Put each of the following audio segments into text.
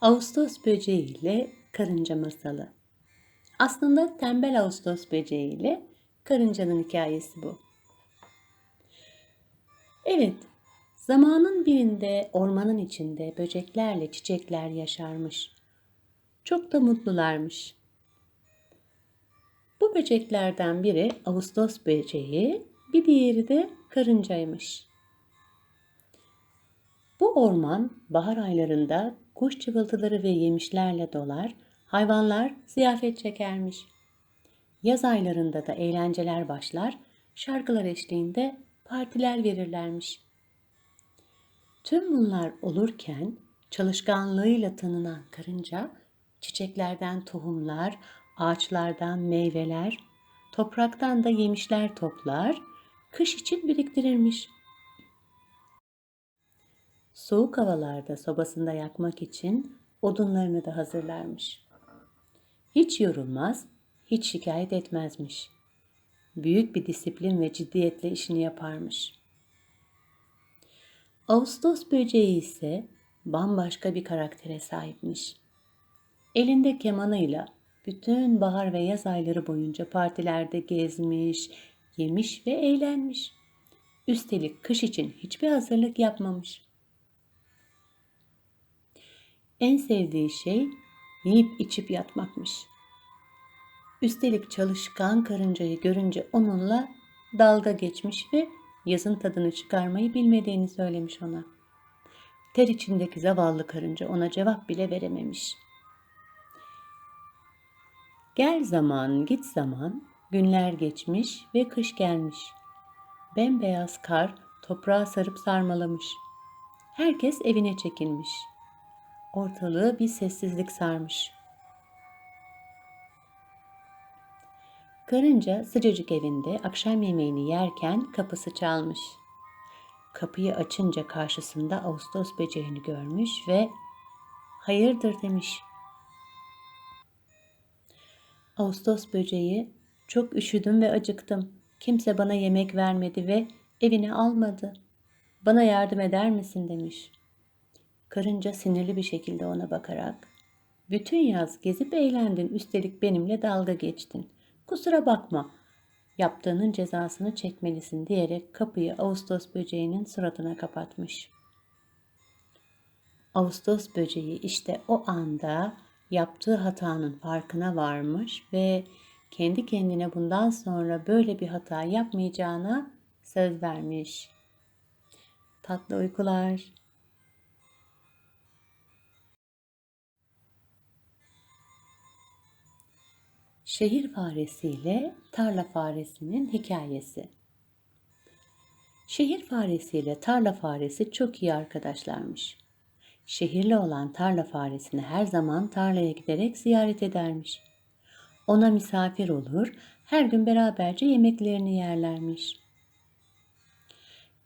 Ağustos böceği ile karınca masalı. Aslında tembel Ağustos böceği ile karıncanın hikayesi bu. Evet, zamanın birinde ormanın içinde böceklerle çiçekler yaşarmış. Çok da mutlularmış. Bu böceklerden biri Ağustos böceği, bir diğeri de karıncaymış. Bu orman bahar aylarında kuş cıvıltıları ve yemişlerle dolar, hayvanlar ziyafet çekermiş. Yaz aylarında da eğlenceler başlar, şarkılar eşliğinde partiler verirlermiş. Tüm bunlar olurken çalışkanlığıyla tanınan karınca çiçeklerden tohumlar, ağaçlardan meyveler, topraktan da yemişler toplar, kış için biriktirirmiş. Soğuk havalarda sobasında yakmak için odunlarını da hazırlarmış. Hiç yorulmaz, hiç şikayet etmezmiş. Büyük bir disiplin ve ciddiyetle işini yaparmış. Ağustos böceği ise bambaşka bir karaktere sahipmiş. Elinde kemanıyla bütün bahar ve yaz ayları boyunca partilerde gezmiş, yemiş ve eğlenmiş. Üstelik kış için hiçbir hazırlık yapmamış. En sevdiği şey yiyip içip yatmakmış. Üstelik çalışkan karıncayı görünce onunla dalga geçmiş ve yazın tadını çıkarmayı bilmediğini söylemiş ona. Ter içindeki zavallı karınca ona cevap bile verememiş. Gel zaman, git zaman, günler geçmiş ve kış gelmiş. Bembeyaz kar toprağı sarıp sarmalamış. Herkes evine çekilmiş. Ortalığı bir sessizlik sarmış. Karınca sıcacık evinde akşam yemeğini yerken kapısı çalmış. Kapıyı açınca karşısında Ağustos böceğini görmüş ve hayırdır demiş. Ağustos böceği çok üşüdüm ve acıktım. Kimse bana yemek vermedi ve evine almadı. Bana yardım eder misin demiş. Karınca sinirli bir şekilde ona bakarak bütün yaz gezip eğlendin üstelik benimle dalga geçtin. Kusura bakma yaptığının cezasını çekmelisin diyerek kapıyı Ağustos böceğinin suratına kapatmış. Ağustos böceği işte o anda yaptığı hatanın farkına varmış ve kendi kendine bundan sonra böyle bir hata yapmayacağına söz vermiş. Tatlı uykular. Şehir faresi ile tarla faresinin hikayesi. Şehir faresi ile tarla faresi çok iyi arkadaşlarmış. Şehirli olan tarla faresini her zaman tarlaya giderek ziyaret edermiş. Ona misafir olur, her gün beraberce yemeklerini yerlermiş.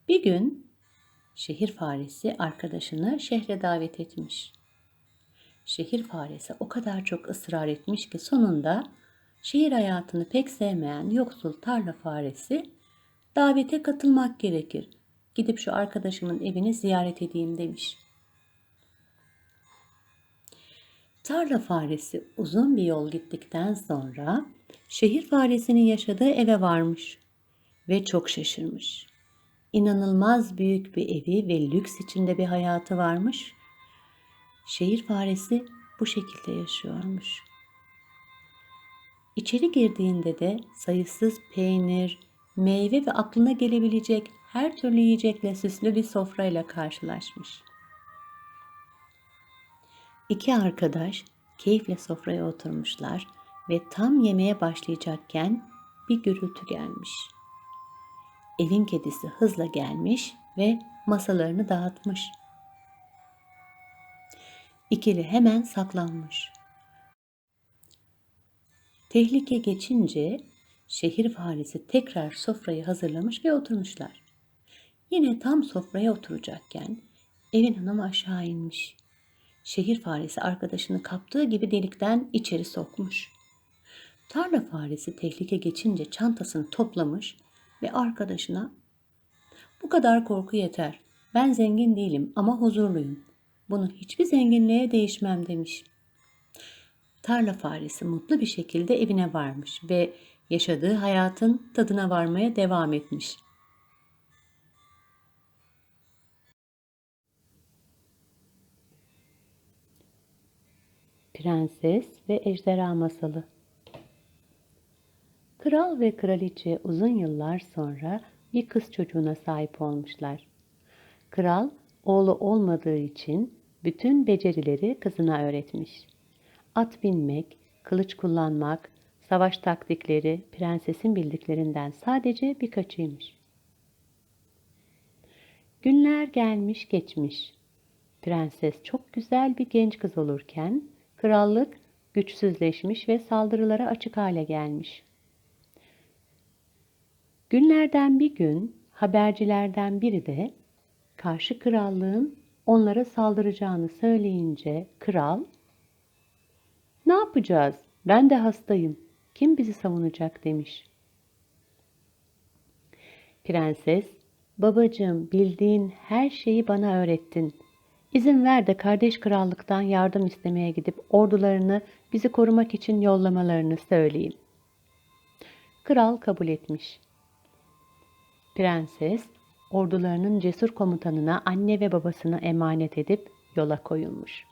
Bir gün şehir faresi arkadaşını şehre davet etmiş. Şehir faresi o kadar çok ısrar etmiş ki sonunda şehir hayatını pek sevmeyen yoksul tarla faresi davete katılmak gerekir. Gidip şu arkadaşımın evini ziyaret edeyim demiş. Tarla faresi uzun bir yol gittikten sonra şehir faresinin yaşadığı eve varmış ve çok şaşırmış. İnanılmaz büyük bir evi ve lüks içinde bir hayatı varmış. Şehir faresi bu şekilde yaşıyormuş. İçeri girdiğinde de sayısız peynir, meyve ve aklına gelebilecek her türlü yiyecekle süslü bir sofrayla karşılaşmış. İki arkadaş keyifle sofraya oturmuşlar ve tam yemeğe başlayacakken bir gürültü gelmiş. Evin kedisi hızla gelmiş ve masalarını dağıtmış. İkili hemen saklanmış. Tehlike geçince şehir faresi tekrar sofrayı hazırlamış ve oturmuşlar. Yine tam sofraya oturacakken evin hanımı aşağı inmiş şehir faresi arkadaşını kaptığı gibi delikten içeri sokmuş. Tarla faresi tehlike geçince çantasını toplamış ve arkadaşına "Bu kadar korku yeter. Ben zengin değilim ama huzurluyum. bunu hiçbir zenginliğe değişmem demiş. Tarla faresi mutlu bir şekilde evine varmış ve yaşadığı hayatın tadına varmaya devam etmiş. Prenses ve Ejderha Masalı Kral ve kraliçe uzun yıllar sonra bir kız çocuğuna sahip olmuşlar. Kral oğlu olmadığı için bütün becerileri kızına öğretmiş. At binmek, kılıç kullanmak, savaş taktikleri prensesin bildiklerinden sadece birkaçıymış. Günler gelmiş geçmiş. Prenses çok güzel bir genç kız olurken krallık güçsüzleşmiş ve saldırılara açık hale gelmiş. Günlerden bir gün habercilerden biri de karşı krallığın onlara saldıracağını söyleyince kral "Ne yapacağız? Ben de hastayım. Kim bizi savunacak?" demiş. Prenses, "Babacığım, bildiğin her şeyi bana öğrettin. İzin ver de kardeş krallıktan yardım istemeye gidip ordularını bizi korumak için yollamalarını söyleyeyim." Kral kabul etmiş. Prenses, ordularının cesur komutanına anne ve babasını emanet edip yola koyulmuş.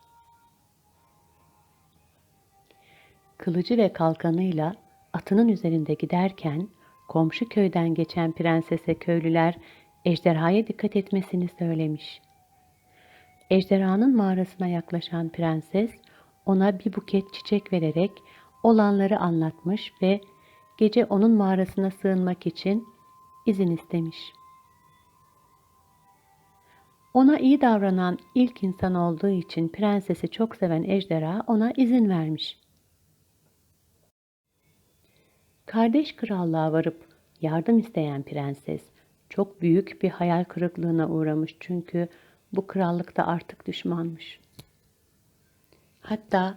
Kılıcı ve kalkanıyla atının üzerinde giderken komşu köyden geçen prensese köylüler ejderhaya dikkat etmesini söylemiş. Ejderhanın mağarasına yaklaşan prenses ona bir buket çiçek vererek olanları anlatmış ve gece onun mağarasına sığınmak için izin istemiş. Ona iyi davranan ilk insan olduğu için prensesi çok seven ejderha ona izin vermiş. Kardeş krallığa varıp yardım isteyen prenses çok büyük bir hayal kırıklığına uğramış çünkü bu krallıkta artık düşmanmış. Hatta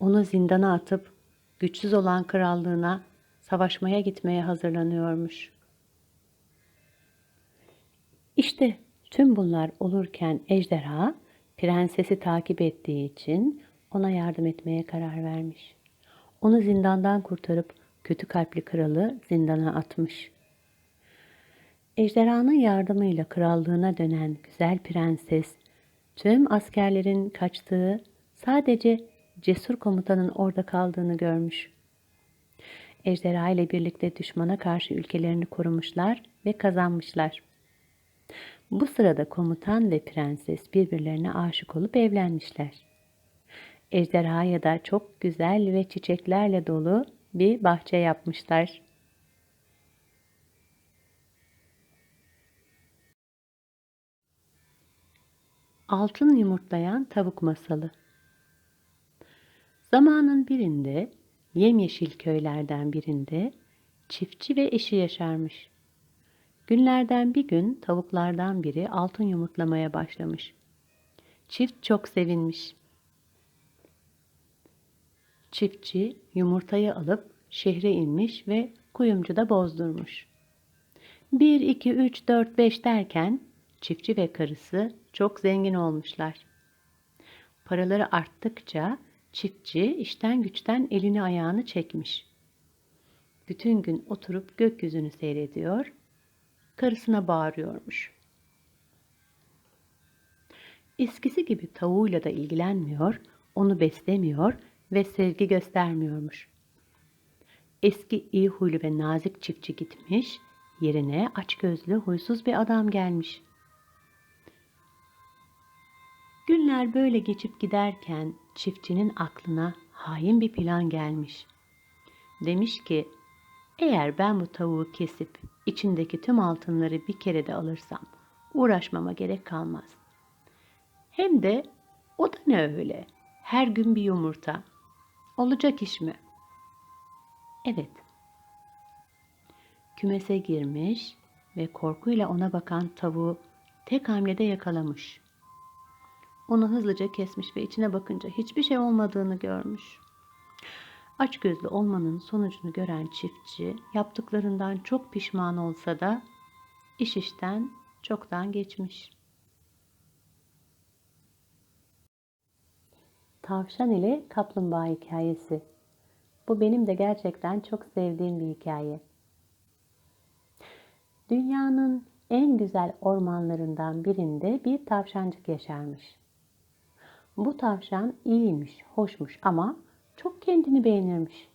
onu zindana atıp güçsüz olan krallığına savaşmaya gitmeye hazırlanıyormuş. İşte tüm bunlar olurken ejderha prensesi takip ettiği için ona yardım etmeye karar vermiş. Onu zindandan kurtarıp kötü kalpli kralı zindana atmış. Ejderhanın yardımıyla krallığına dönen güzel prenses tüm askerlerin kaçtığı sadece cesur komutanın orada kaldığını görmüş. Ejderha ile birlikte düşmana karşı ülkelerini korumuşlar ve kazanmışlar. Bu sırada komutan ve prenses birbirlerine aşık olup evlenmişler. Ejderhaya da çok güzel ve çiçeklerle dolu bir bahçe yapmışlar. Altın yumurtlayan tavuk masalı. Zamanın birinde yemyeşil köylerden birinde çiftçi ve eşi yaşarmış. Günlerden bir gün tavuklardan biri altın yumurtlamaya başlamış. Çift çok sevinmiş. Çiftçi yumurtayı alıp şehre inmiş ve kuyumcuda bozdurmuş. 1, 2, 3, 4, 5 derken çiftçi ve karısı çok zengin olmuşlar. Paraları arttıkça çiftçi işten güçten elini ayağını çekmiş. Bütün gün oturup gökyüzünü seyrediyor, karısına bağırıyormuş. Eskisi gibi tavuğuyla da ilgilenmiyor, onu beslemiyor ve sevgi göstermiyormuş. Eski iyi huylu ve nazik çiftçi gitmiş, yerine açgözlü, huysuz bir adam gelmiş. Günler böyle geçip giderken çiftçinin aklına hain bir plan gelmiş. Demiş ki, eğer ben bu tavuğu kesip içindeki tüm altınları bir kere de alırsam uğraşmama gerek kalmaz. Hem de o da ne öyle? Her gün bir yumurta. Olacak iş mi? Evet. Kümese girmiş ve korkuyla ona bakan tavuğu tek hamlede yakalamış. Onu hızlıca kesmiş ve içine bakınca hiçbir şey olmadığını görmüş. Açgözlü olmanın sonucunu gören çiftçi yaptıklarından çok pişman olsa da iş işten çoktan geçmiş. Tavşan ile Kaplumbağa hikayesi. Bu benim de gerçekten çok sevdiğim bir hikaye. Dünyanın en güzel ormanlarından birinde bir tavşancık yaşarmış. Bu tavşan iyiymiş, hoşmuş ama çok kendini beğenirmiş.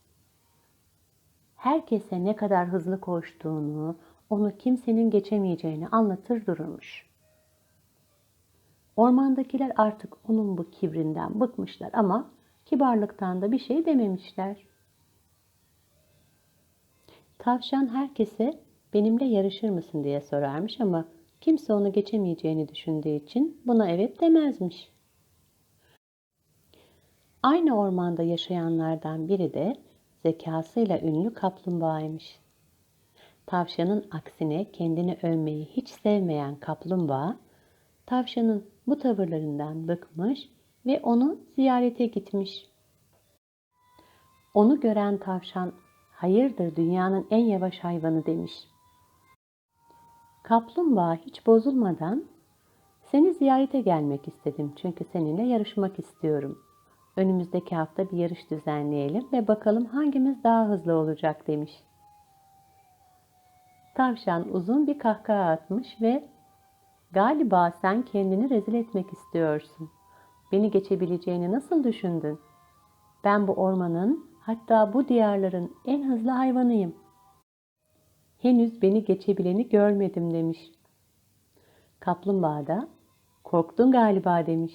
Herkese ne kadar hızlı koştuğunu, onu kimsenin geçemeyeceğini anlatır dururmuş. Ormandakiler artık onun bu kibrinden bıkmışlar ama kibarlıktan da bir şey dememişler. Tavşan herkese benimle yarışır mısın diye sorarmış ama kimse onu geçemeyeceğini düşündüğü için buna evet demezmiş. Aynı ormanda yaşayanlardan biri de zekasıyla ünlü kaplumbağaymış. Tavşanın aksine kendini övmeyi hiç sevmeyen kaplumbağa, tavşanın bu tavırlarından bıkmış ve onu ziyarete gitmiş. Onu gören tavşan, hayırdır dünyanın en yavaş hayvanı demiş. Kaplumbağa hiç bozulmadan, seni ziyarete gelmek istedim çünkü seninle yarışmak istiyorum. Önümüzdeki hafta bir yarış düzenleyelim ve bakalım hangimiz daha hızlı olacak demiş. Tavşan uzun bir kahkaha atmış ve Galiba sen kendini rezil etmek istiyorsun. Beni geçebileceğini nasıl düşündün? Ben bu ormanın, hatta bu diyarların en hızlı hayvanıyım. Henüz beni geçebileni görmedim demiş. Kaplumbağa da, korktun galiba demiş.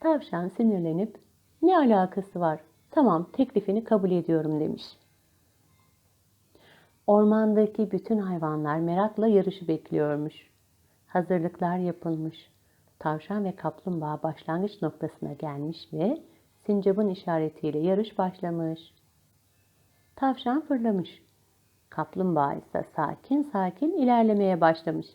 Tavşan sinirlenip, ne alakası var? Tamam, teklifini kabul ediyorum demiş. Ormandaki bütün hayvanlar merakla yarışı bekliyormuş. Hazırlıklar yapılmış. Tavşan ve kaplumbağa başlangıç noktasına gelmiş ve sincapın işaretiyle yarış başlamış. Tavşan fırlamış. Kaplumbağa ise sakin sakin ilerlemeye başlamış.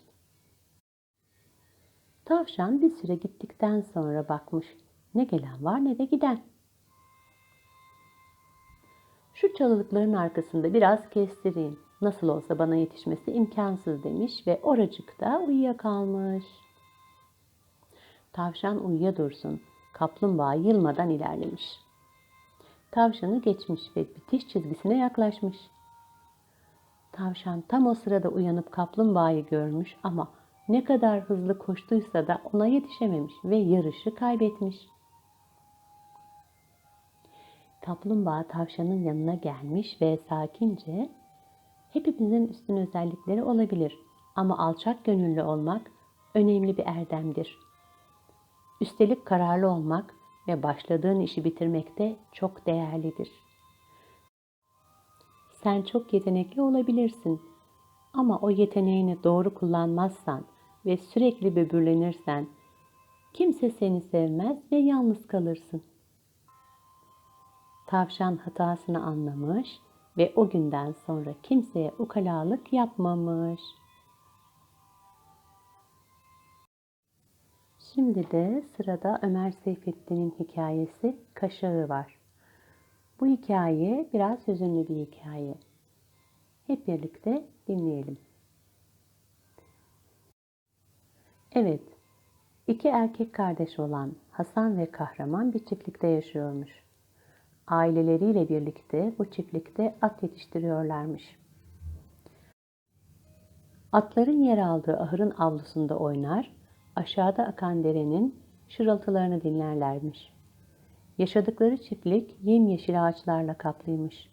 Tavşan bir süre gittikten sonra bakmış. Ne gelen var ne de giden. Şu çalılıkların arkasında biraz kestireyim. Nasıl olsa bana yetişmesi imkansız demiş ve oracıkta uyuyakalmış. Tavşan uyuya dursun. Kaplumbağa yılmadan ilerlemiş. Tavşanı geçmiş ve bitiş çizgisine yaklaşmış. Tavşan tam o sırada uyanıp kaplumbağayı görmüş ama ne kadar hızlı koştuysa da ona yetişememiş ve yarışı kaybetmiş. Kaplumbağa tavşanın yanına gelmiş ve sakince hepimizin üstün özellikleri olabilir ama alçak gönüllü olmak önemli bir erdemdir. Üstelik kararlı olmak ve başladığın işi bitirmek de çok değerlidir. Sen çok yetenekli olabilirsin ama o yeteneğini doğru kullanmazsan ve sürekli böbürlenirsen kimse seni sevmez ve yalnız kalırsın.'' Tavşan hatasını anlamış ve o günden sonra kimseye ukalalık yapmamış. Şimdi de sırada Ömer Seyfettin'in hikayesi Kaşağı var. Bu hikaye biraz hüzünlü bir hikaye. Hep birlikte dinleyelim. Evet, iki erkek kardeş olan Hasan ve Kahraman bir çiftlikte yaşıyormuş aileleriyle birlikte bu çiftlikte at yetiştiriyorlarmış. Atların yer aldığı ahırın avlusunda oynar, aşağıda akan derenin şırıltılarını dinlerlermiş. Yaşadıkları çiftlik yemyeşil ağaçlarla kaplıymış.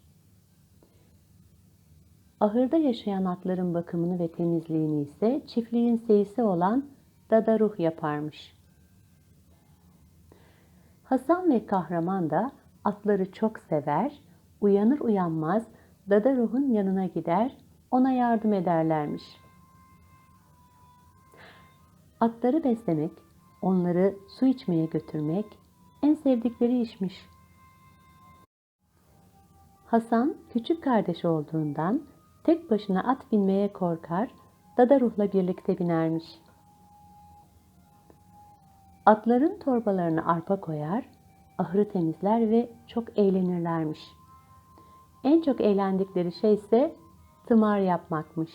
Ahırda yaşayan atların bakımını ve temizliğini ise çiftliğin seyisi olan Dadaruh yaparmış. Hasan ve Kahraman da atları çok sever, uyanır uyanmaz Dada Ruh'un yanına gider, ona yardım ederlermiş. Atları beslemek, onları su içmeye götürmek en sevdikleri işmiş. Hasan küçük kardeş olduğundan tek başına at binmeye korkar, Dada Ruh'la birlikte binermiş. Atların torbalarını arpa koyar, ahırı temizler ve çok eğlenirlermiş. En çok eğlendikleri şey ise tımar yapmakmış.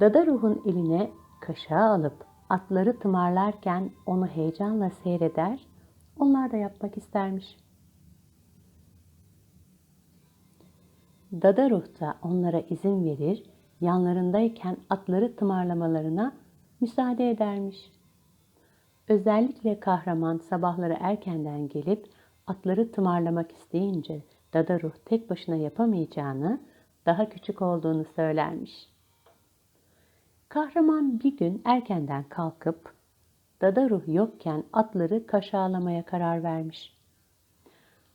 Dada ruhun eline kaşığı alıp atları tımarlarken onu heyecanla seyreder, onlar da yapmak istermiş. Dada ruh da onlara izin verir, yanlarındayken atları tımarlamalarına müsaade edermiş. Özellikle kahraman sabahları erkenden gelip atları tımarlamak isteyince Dada ruh tek başına yapamayacağını, daha küçük olduğunu söylermiş. Kahraman bir gün erkenden kalkıp Dada ruh yokken atları kaşağılamaya karar vermiş.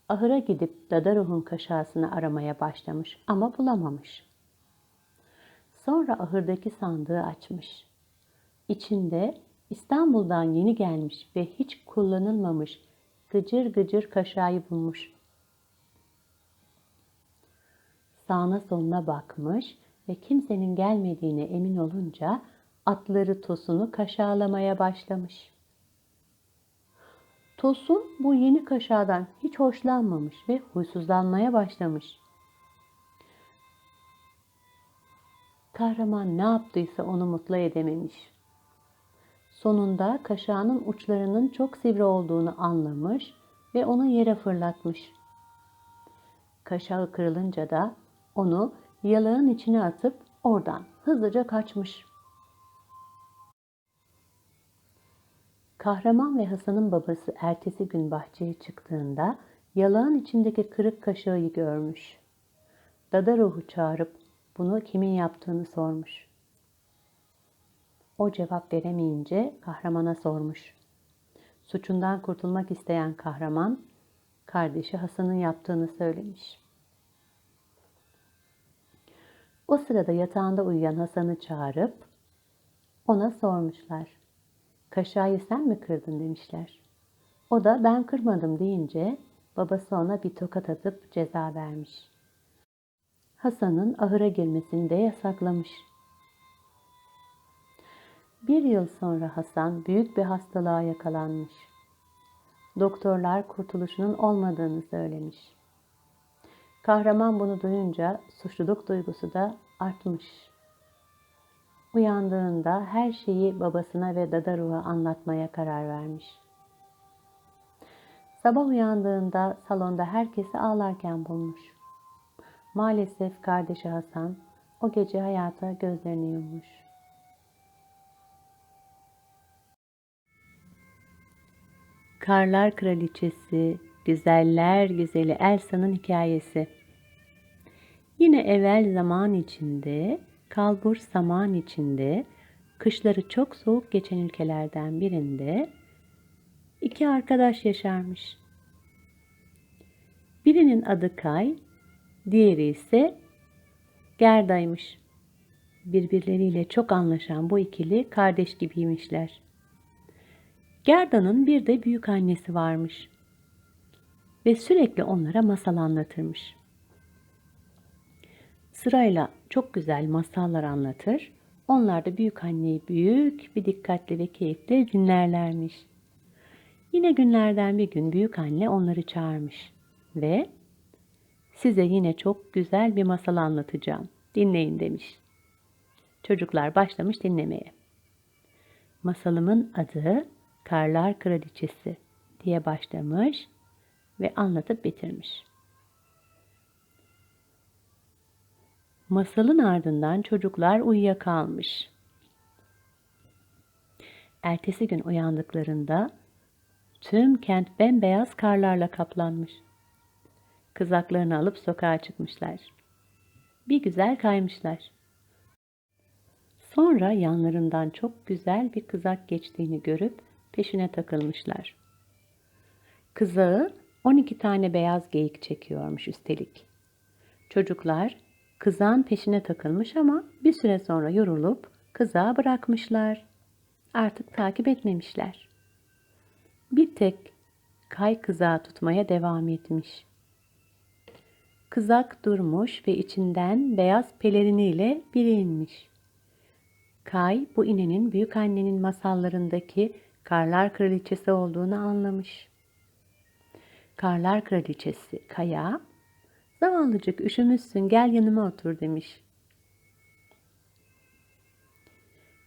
Ahıra gidip Dada ruhun kaşağısını aramaya başlamış ama bulamamış. Sonra ahırdaki sandığı açmış. İçinde İstanbul'dan yeni gelmiş ve hiç kullanılmamış gıcır gıcır kaşağı bulmuş. Sağına soluna bakmış ve kimsenin gelmediğine emin olunca atları Tosun'u kaşağılamaya başlamış. Tosun bu yeni kaşağıdan hiç hoşlanmamış ve huysuzlanmaya başlamış. Kahraman ne yaptıysa onu mutlu edememiş. Sonunda kaşağının uçlarının çok sivri olduğunu anlamış ve onu yere fırlatmış. Kaşağı kırılınca da onu yalağın içine atıp oradan hızlıca kaçmış. Kahraman ve Hasan'ın babası ertesi gün bahçeye çıktığında yalağın içindeki kırık kaşığı görmüş. Dada ruhu çağırıp bunu kimin yaptığını sormuş. O cevap veremeyince kahramana sormuş. Suçundan kurtulmak isteyen kahraman, kardeşi Hasan'ın yaptığını söylemiş. O sırada yatağında uyuyan Hasan'ı çağırıp ona sormuşlar. Kaşayı sen mi kırdın demişler. O da ben kırmadım deyince babası ona bir tokat atıp ceza vermiş. Hasan'ın ahıra girmesini de yasaklamış. Bir yıl sonra Hasan büyük bir hastalığa yakalanmış. Doktorlar kurtuluşunun olmadığını söylemiş. Kahraman bunu duyunca suçluluk duygusu da artmış. Uyandığında her şeyi babasına ve Dadaru'ya anlatmaya karar vermiş. Sabah uyandığında salonda herkesi ağlarken bulmuş. Maalesef kardeşi Hasan o gece hayata gözlerini yummuş. Karlar Kraliçesi, Güzeller Güzeli Elsa'nın hikayesi. Yine evvel zaman içinde, kalbur zaman içinde, kışları çok soğuk geçen ülkelerden birinde iki arkadaş yaşarmış. Birinin adı Kay, diğeri ise Gerda'ymış. Birbirleriyle çok anlaşan bu ikili kardeş gibiymişler. Gerda'nın bir de büyük annesi varmış ve sürekli onlara masal anlatırmış. Sırayla çok güzel masallar anlatır. Onlar da büyük anneyi büyük bir dikkatli ve keyifle dinlerlermiş. Yine günlerden bir gün büyük anne onları çağırmış ve size yine çok güzel bir masal anlatacağım. Dinleyin demiş. Çocuklar başlamış dinlemeye. Masalımın adı Karlar Kraliçesi diye başlamış ve anlatıp bitirmiş. Masalın ardından çocuklar uyuyakalmış. Ertesi gün uyandıklarında tüm kent bembeyaz karlarla kaplanmış. Kızaklarını alıp sokağa çıkmışlar. Bir güzel kaymışlar. Sonra yanlarından çok güzel bir kızak geçtiğini görüp peşine takılmışlar. Kızağı 12 tane beyaz geyik çekiyormuş üstelik. Çocuklar kızağın peşine takılmış ama bir süre sonra yorulup kızağı bırakmışlar. Artık takip etmemişler. Bir tek kay kızağı tutmaya devam etmiş. Kızak durmuş ve içinden beyaz peleriniyle biri inmiş. Kay bu inenin büyük annenin masallarındaki Karlar Kraliçesi olduğunu anlamış. Karlar Kraliçesi Kaya, zavallıcık üşümüşsün gel yanıma otur demiş.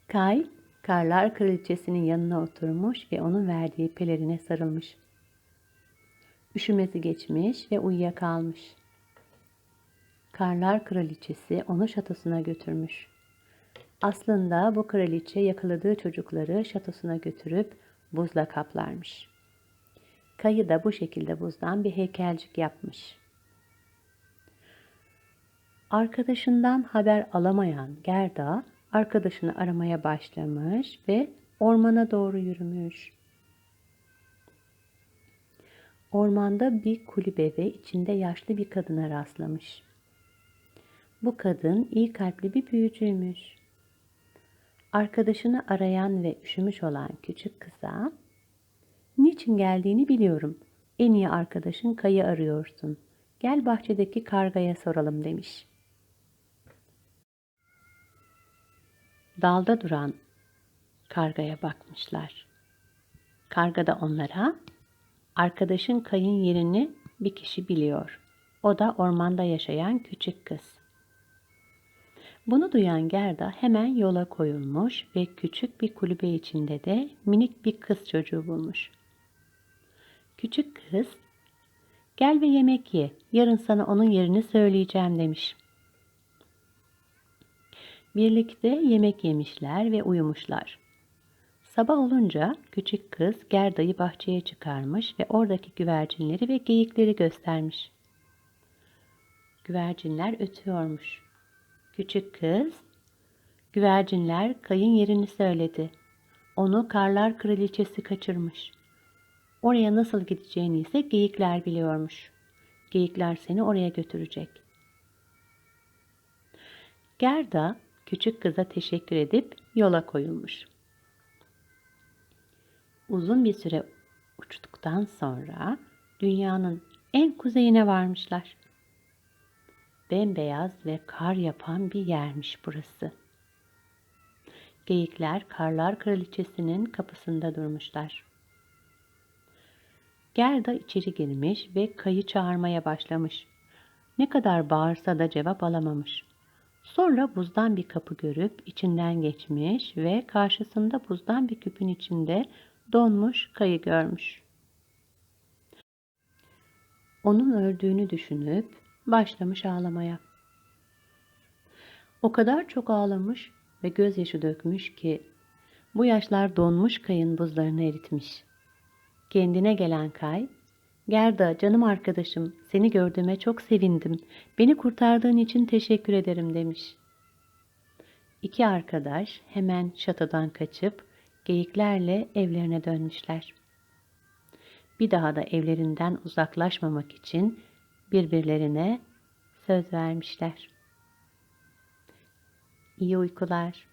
Kay, Karlar kraliçesinin yanına oturmuş ve onun verdiği pelerine sarılmış. Üşümesi geçmiş ve uyuyakalmış. Karlar kraliçesi onu şatosuna götürmüş. Aslında bu kraliçe yakaladığı çocukları şatosuna götürüp buzla kaplarmış. Kayı da bu şekilde buzdan bir heykelcik yapmış. Arkadaşından haber alamayan Gerda arkadaşını aramaya başlamış ve ormana doğru yürümüş. Ormanda bir kulübe ve içinde yaşlı bir kadına rastlamış. Bu kadın iyi kalpli bir büyücüymüş. Arkadaşını arayan ve üşümüş olan küçük kıza, "Niçin geldiğini biliyorum. En iyi arkadaşın Kayı arıyorsun. Gel bahçedeki kargaya soralım." demiş. Dalda duran kargaya bakmışlar. Karga da onlara, "Arkadaşın Kayın yerini bir kişi biliyor. O da ormanda yaşayan küçük kız." Bunu duyan Gerda hemen yola koyulmuş ve küçük bir kulübe içinde de minik bir kız çocuğu bulmuş. Küçük kız, gel ve yemek ye, yarın sana onun yerini söyleyeceğim demiş. Birlikte yemek yemişler ve uyumuşlar. Sabah olunca küçük kız Gerda'yı bahçeye çıkarmış ve oradaki güvercinleri ve geyikleri göstermiş. Güvercinler ötüyormuş. Küçük kız, güvercinler kayın yerini söyledi. Onu karlar kraliçesi kaçırmış. Oraya nasıl gideceğini ise geyikler biliyormuş. Geyikler seni oraya götürecek. Gerda küçük kıza teşekkür edip yola koyulmuş. Uzun bir süre uçtuktan sonra dünyanın en kuzeyine varmışlar bembeyaz ve kar yapan bir yermiş burası. Geyikler Karlar Kraliçesi'nin kapısında durmuşlar. Gerda içeri girmiş ve kayı çağırmaya başlamış. Ne kadar bağırsa da cevap alamamış. Sonra buzdan bir kapı görüp içinden geçmiş ve karşısında buzdan bir küpün içinde donmuş kayı görmüş. Onun öldüğünü düşünüp başlamış ağlamaya. O kadar çok ağlamış ve gözyaşı dökmüş ki bu yaşlar donmuş kayın buzlarını eritmiş. Kendine gelen kay, Gerda canım arkadaşım seni gördüğüme çok sevindim. Beni kurtardığın için teşekkür ederim demiş. İki arkadaş hemen şatodan kaçıp geyiklerle evlerine dönmüşler. Bir daha da evlerinden uzaklaşmamak için birbirlerine söz vermişler. İyi uykular.